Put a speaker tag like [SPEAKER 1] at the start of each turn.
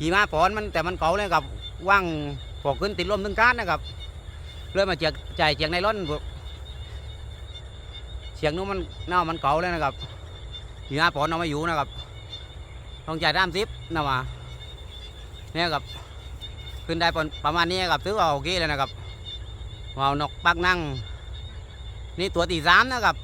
[SPEAKER 1] ยงเลยเดี๋ยวเออเอาได้กับตื้อเอาขึ้นเรียวกับเรานี่ตื้อว่าได้เลยนะครับได้เลยกับไปปลาลักก็แต่ว่ามันนักเชียงนะครับเนี่ยกับเจียกพอนมันแต่มันเก่าเลยกับว่างพอขึ้นติดลมถึงก้านนะครับเรื่อยมาเจียกจ่ายเจียงในร่อนเสียงนู้นมันเน่ามันเก่าแล้วนะครับหน้าปอนเอาม่อยู่นะครับต้องจ่ายด้ามซิปนะมาเนี่ยครับขึ้นได้ประมาณนี้ครับถือว่าโอเคเลยนะครับวานกปักนั่ง นี่ตัวตีสามนะครับ